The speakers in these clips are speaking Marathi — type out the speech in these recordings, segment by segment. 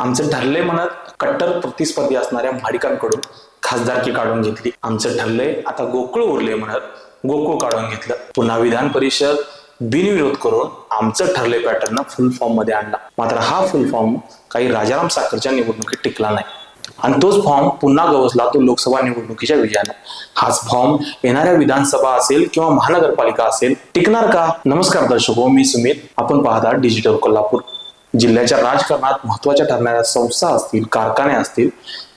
आमचं ठरले म्हणत कट्टर प्रतिस्पर्धी असणाऱ्या भाडिकांकडून खासदारकी काढून घेतली. आमचं ठरले आता गोकुळ उरले म्हणत गोकुळ काढून घेतलं. पुन्हा विधान परिषद बिनविरोध करून आमचं ठरले पॅटर्न फुल फॉर्ममध्ये आणला. मात्र हा फुल फॉर्म काही राजाराम साखरच्या निवडणुकीत टिकला नाही. आणि तोच फॉर्म पुन्हा गवसला तो लोकसभा निवडणुकीच्या विजयाने. हाच फॉर्म येणाऱ्या विधानसभा असेल किंवा महानगरपालिका असेल टिकणार का? नमस्कार दर्शको हो, मी सुमित. आपण पाहता डिजिटल कोल्हापूर. जिल्ह्याच्या राजकारणात महत्त्वाच्या ठरणाऱ्या संस्था असतील कारखाने असतील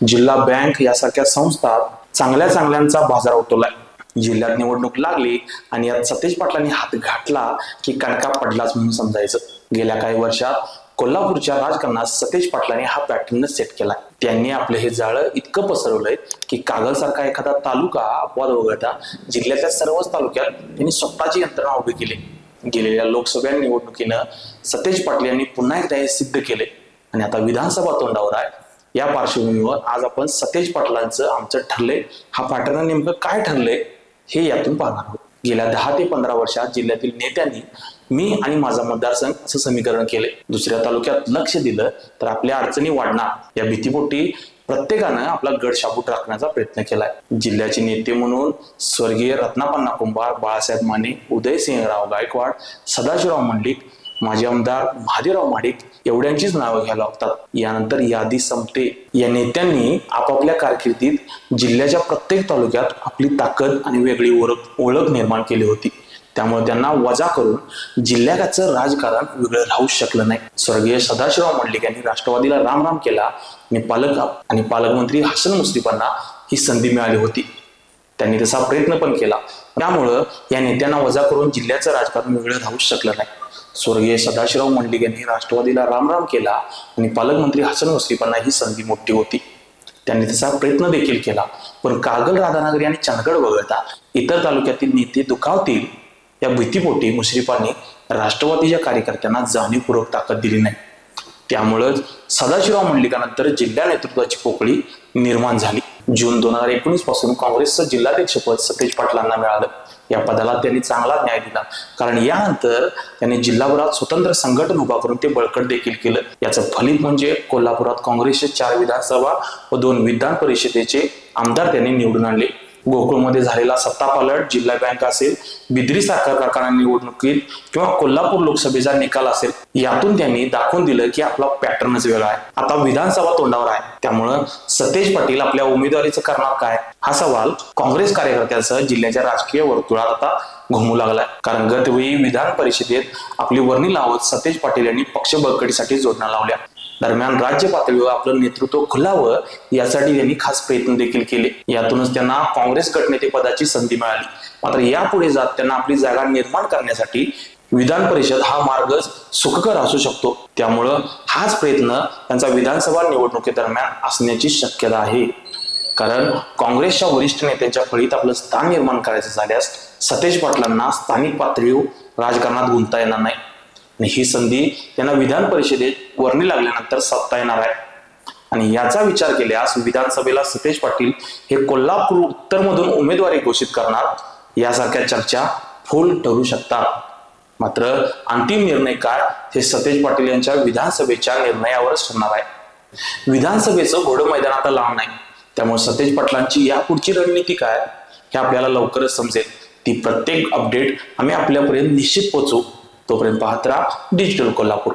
जिल्हा बँक यासारख्या संस्था चांगल्या चांगल्यांचा बाजार उठवलाय जिल्ह्यात निवडणूक लागली आणि यात सतेज पाटलांनी हात घातला की कणका पडलाच म्हणून समजायचं. गेल्या काही वर्षात कोल्हापूरच्या राजकारणात सतेज पाटलांनी हा पॅटर्न सेट केला. त्यांनी आपलं हे जाळं इतकं पसरवलंय की कागल सारखा एखादा तालुका अपवाद वगळता जिल्ह्यातल्या सर्वच तालुक्यात त्यांनी स्वतःची यंत्रणा उभी केली. गेलेल्या लोकसभा निवडणुकीनं सतेज पाटील यांनी पुन्हा एकदा हे सिद्ध केले. आणि आता विधानसभा तोंडावर आहे. या पार्श्वभूमीवर आज आपण सतेज पाटलांचं आमचं ठरलंय हा पॅटर्न नेमकं काय ठरलंय हे यातून पाहणार आहोत. गेल्या दहा ते पंधरा वर्षात जिल्ह्यातील नेत्यांनी मी आणि माझा मतदारसंघ असं समीकरण केले. दुसऱ्या तालुक्यात लक्ष दिलं तर आपल्या अडचणी वाढणार. या भीतीपोटी प्रत्येकानं आपला गड शाबूत राखण्याचा प्रयत्न केलाय. जिल्ह्याचे नेते म्हणून स्वर्गीय रत्नापन्ना कुंभार बाळासाहेब माने उदयसिंहराव गायकवाड सदाशिवराव मंडलिक माजी आमदार महादेवराव माडिक एवढ्यांचीच नावं घ्यायला लागतात. यानंतर यादी संपते. या नेत्यांनी आपापल्या कारकिर्दीत जिल्ह्याच्या प्रत्येक तालुक्यात आपली ताकद आणि वेगळी ओळख ओळख निर्माण केली होती. त्यामुळे त्यांना वजा करून जिल्ह्याचं राजकारण वेगळं राहू शकलं नाही. स्वर्गीय सदाशिवराव मंडलिक यांनी राष्ट्रवादीला राम राम केला. आणि पालक आणि पालकमंत्री हसन मुश्रीफांना ही संधी मिळाली होती. त्यांनी तसा प्रयत्न पण केला. त्यामुळं या नेत्यांना वजा करून जिल्ह्याचं राजकारण वेगळं राहू शकलं नाही. स्वर्गीय सदाशिवराव मंडलिक यांनी राष्ट्रवादीला राम राम केला आणि पालकमंत्री हसन मुश्रीफांना ही संधी मोठी होती. त्यांनी तसा प्रयत्न देखील केला. पण कागल राधानगरी आणि चंदगड वगळता इतर तालुक्यातील नेते दुखावतील या भीतीपोटी मुश्रीफांनी राष्ट्रवादीच्या कार्यकर्त्यांना जाणीवपूर्वक ताकद दिली नाही. त्यामुळंच सदाशिवराव मंडलिकानंतर जिल्हा नेतृत्वाची पोकळी निर्माण झाली. जून दोन हजार एकोणीसपासून काँग्रेसचं जिल्हाध्यक्षपद सतेज पाटलांना मिळालं. या पदाला त्यांनी चांगला न्याय दिला. कारण यानंतर त्यांनी जिल्हाभरात स्वतंत्र संघटन उभा करून ते बळकट देखील केलं. याचं फलित म्हणजे कोल्हापुरात काँग्रेसचे चार विधानसभा व दोन विधान परिषदेचे आमदार त्यांनी निवडून आणले. गोकुळमध्ये झालेला सत्तापालट जिल्हा बँक असेल बिद्री साखर कारखाना निवडणुकीत किंवा कोल्हापूर लोकसभेचा निकाल असेल यातून त्यांनी दाखवून दिलं की आपला पॅटर्नच वेगळा आहे. आता विधानसभा तोंडावर आहे. त्यामुळं सतेज पाटील आपल्या उमेदवारीचं करणार काय? हा सवाल काँग्रेस कार्यकर्त्यासह जिल्ह्याच्या राजकीय वर्तुळात आता घुमू लागलाय. कारण गतवेळी विधान परिषदेत आपली वर्णी लावत सतेज पाटील यांनी पक्ष बळकटीसाठी जोडण्या लावल्या. दरम्यान राज्य पातळीवर आपलं नेतृत्व खुलावं यासाठी त्यांनी खास प्रयत्न देखील केले. यातूनच त्यांना काँग्रेस गटनेते पदाची संधी मिळाली. मात्र यापुढे जात त्यांना आपली जागा निर्माण करण्यासाठी विधान परिषद हा मार्ग सुखकर असू शकतो. त्यामुळं हाच प्रयत्न त्यांचा विधानसभा निवडणुकीदरम्यान असण्याची शक्यता आहे. कारण काँग्रेसच्या वरिष्ठ नेत्यांच्या फळीत आपलं स्थान निर्माण करायचं झाल्यास सतेज पाटलांना स्थानिक पातळीवर राजकारणात गुंतता येणार नाही. आणि ही संधी त्यांना विधान परिषदेत वर्णी लागल्यानंतर साधता येणार आहे. आणि याचा विचार केल्यास विधानसभेला सतेज पाटील हे कोल्हापूर उत्तरमधून उमेदवारी घोषित करणार यासारख्या चर्चा फुल ठरू शकतात. मात्र अंतिम निर्णय काय हे सतेज पाटील यांच्या विधानसभेच्या निर्णयावरच ठरणार आहे. विधानसभेचं घोडं मैदान आता लांब नाही. त्यामुळे सतेज पाटलांची यापुढची रणनीती काय हे आपल्याला लवकरच समजेल. ती प्रत्येक अपडेट आम्ही आपल्यापर्यंत निश्चित पोचू तोपर्यंत पाहत राहा डिजिटल कोल्हापूर.